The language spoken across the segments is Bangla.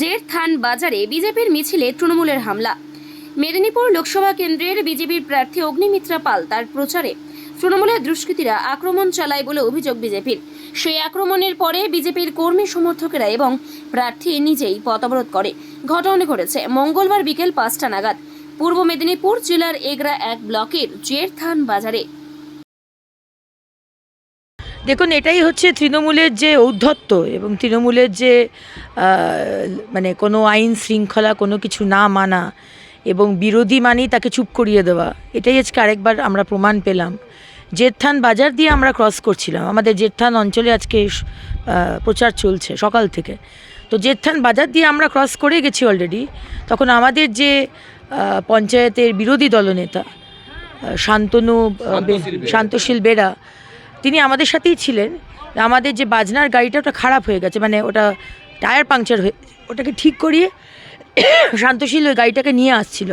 জের থান বাজারে বিজেপির মিছিলে তৃণমূলের হামলা। মেদিনীপুর লোকসভা কেন্দ্রের বিজেপির প্রার্থী অগ্নিমিত্রা পাল তার প্রচারে। তৃণমূলের দুষ্কৃতীরা আক্রমণ চালায় বলে অভিযোগ বিজেপির। সেই আক্রমণের পরে বিজেপির কর্মী সমর্থকেরা এবং প্রার্থী নিজেই পথ অবরোধ করে। ঘটনা ঘটেছে মঙ্গলবার বিকেল পাঁচটা নাগাদ। পূর্ব মেদিনীপুর জেলার এগরা এক ব্লকের জেরথান বাজারে। দেখুন এটাই হচ্ছে তৃণমূলের যে ঔদ্ধত্য এবং তৃণমূলের যে মানে কোনো আইন শৃঙ্খলা কোনো কিছু না মানা এবং বিরোধী মানেই তাকে চুপ করিয়ে দেওয়া এটাই আজকে আরেকবার আমরা প্রমাণ পেলাম। জেরথান বাজার দিয়ে আমরা ক্রস করছিলাম। আমাদের জেরথান অঞ্চলে আজকে প্রচার চলছে সকাল থেকে। তো জেরথান বাজার দিয়ে আমরা ক্রস করে গেছি অলরেডি তখন আমাদের যে পঞ্চায়েতের বিরোধী দলনেতা শান্তনু শান্তশীল বেরা তিনি আমাদের সাথেই ছিলেন। আমাদের যে বাজনার গাড়িটা ওটা খারাপ হয়ে গেছে। মানে ওটা টায়ার পাংচার হয়ে ওটাকে ঠিক করিয়ে শান্তশীল ওই গাড়িটাকে নিয়ে আসছিল।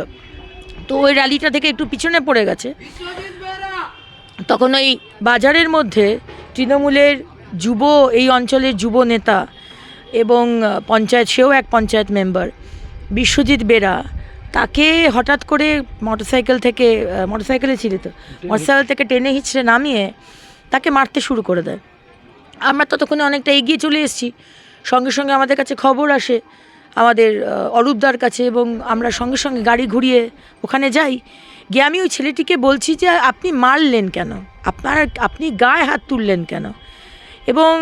তো ওই র্যালিটা থেকে একটু পিছনে পড়ে গেছে। তখন ওই বাজারের মধ্যে তৃণমূলের যুব এই অঞ্চলের যুব নেতা এবং পঞ্চায়েত সেও এক পঞ্চায়েত মেম্বার বিশ্বজিৎ বেরা তাকে হঠাৎ করে মোটরসাইকেল থেকে মোটরসাইকেলে ছিল তো। মোটরসাইকেল থেকে টেনে হিঁচড়ে নামিয়ে তাকে মারতে শুরু করে দেয়। আমরা ততক্ষণে অনেকটা এগিয়ে চলে এসেছি। সঙ্গে সঙ্গে আমাদের কাছে খবর আসে, আমাদের অরূপদার কাছে এবং আমরা সঙ্গে সঙ্গে গাড়ি ঘুরিয়ে ওখানে যাই। গিয়ে আমি ওই ছেলেটিকে বলছি যে, আপনি মারলেন কেন? আপনার, আপনি গায়ে হাত তুললেন কেন? এবং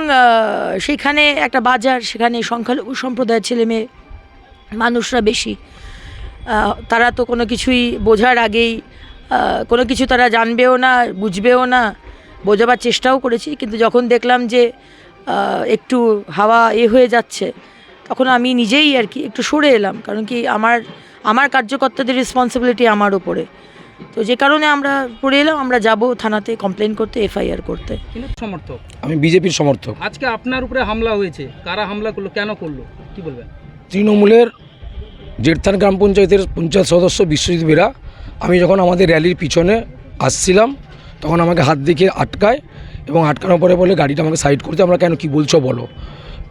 সেখানে একটা বাজার, সেখানে সংখ্যালঘু সম্প্রদায়ের ছেলে মেয়ে মানুষরা বেশি। তারা তো কোনো কিছুই বোঝার আগেই কোনো কিছু তারা জানবেও না, বুঝবেও না। বোঝাবার চেষ্টাও করেছি কিন্তু যখন দেখলাম যে একটু হাওয়া এ হয়ে যাচ্ছে তখন আমি নিজেই আর কি একটু সরে এলাম কারণ কি আমার আমার কার্যকর্তাদের রেসপন্সিবিলিটি আমার ওপরে তো যে কারণে আমরা পড়ে এলাম আমরা যাব থানাতে কমপ্লেন করতে এফআইআর করতে। সমর্থক? আমি বিজেপির সমর্থক। আজকে আপনার উপরে হামলা হয়েছে কারা হামলা করল কেন করল কি বলবেন? তৃণমূলের জেরথান গ্রাম পঞ্চায়েতের পঞ্চায়েত সদস্য বিশ্বজিৎ বেরা আমি যখন আমাদের র্যালির পিছনে আসছিলাম তখন আমাকে হাত দেখে আটকায় এবং আটকানোর পরে বলে গাড়িটা আমাকে সাইড করতে আমরা কেন কি বলছো বলো?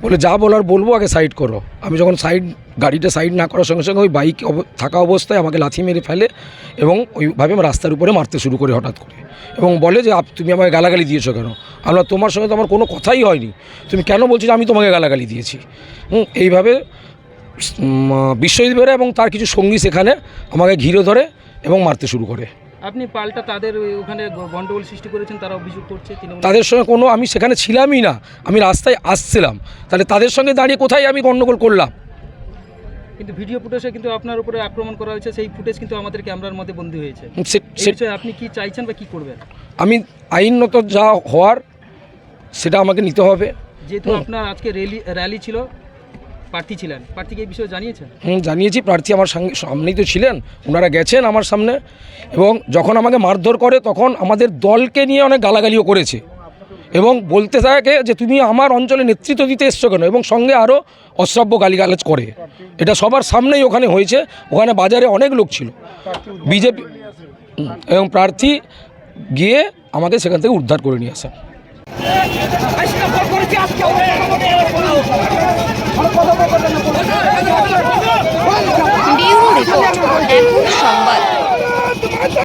বলে যা বলার বলব আগে সাইড করো। আমি যখন সাইড গাড়িটা সাইড না করার সঙ্গে সঙ্গে ওই বাইক থাকা অবস্থায় আমাকে লাথি মেরে ফেলে এবং ওইভাবে আমার রাস্তার উপরে মারতে শুরু করে হঠাৎ করে এবং বলে যে তুমি আমাকে গালাগালি দিয়েছ কেন? আমরা তোমার সঙ্গে তো আমার কোনো কথাই হয়নি। তুমি কেন বলছো যে আমি তোমাকে গালাগালি দিয়েছি? হুম, এইভাবে বিশ্বজিৎ বেরা এবং তার কিছু সঙ্গী সেখানে আমাকে ঘিরে ধরে এবং মারতে শুরু করে। আপনি পাল্টা তাদের ওখানে গ- গন্ডগোল সৃষ্টি করেছেন তারা অভিযোগ করছে তাদের সঙ্গে কোনো আমি সেখানে ছিলামই না আমি রাস্তায় আসছিলাম। তাহলে তাদের সঙ্গে দাঁড়িয়ে কোথায় আমি গণ্ডগোল করলাম? কিন্তু ভিডিও ফুটেজে কিন্তু আপনার উপরে আক্রমণ করা হয়েছে সেই ফুটেজ কিন্তু আমাদের ক্যামেরার মধ্যে বন্দী হয়েছে। আপনি কি চাইছেন বা কি করবেন? আমি আইনত যা হওয়ার সেটা আমাকে নিতে হবে। যেহেতু আপনার আজকে র্যালি র্যালি ছিল প্রার্থী ছিলেন। প্রার্থীকে এই বিষয়ে জানিয়েছেন? হুম, জানিয়েছি। প্রার্থী আমার সঙ্গে সামনেই তো ছিলেন। ওনারা গেছেন আমার সামনে। এবং যখন আমাকে মারধর করে তখন আমাদের দলকে নিয়ে অনেক গালাগালিও করেছে। এবং বলতে থাকে যে তুমি আমার অঞ্চলে নেতৃত্ব দিতে এসছো কেন? এবং সঙ্গে আরও অশ্রাব্য গালিগালাজ করে। এটা সবার সামনেই ওখানে হয়েছে। ওখানে বাজারে অনেক লোক ছিল। বিজেপি এবং প্রার্থী গিয়ে আমাকে সেখান থেকে উদ্ধার করে নিয়ে আসেন। এখন সংবাদ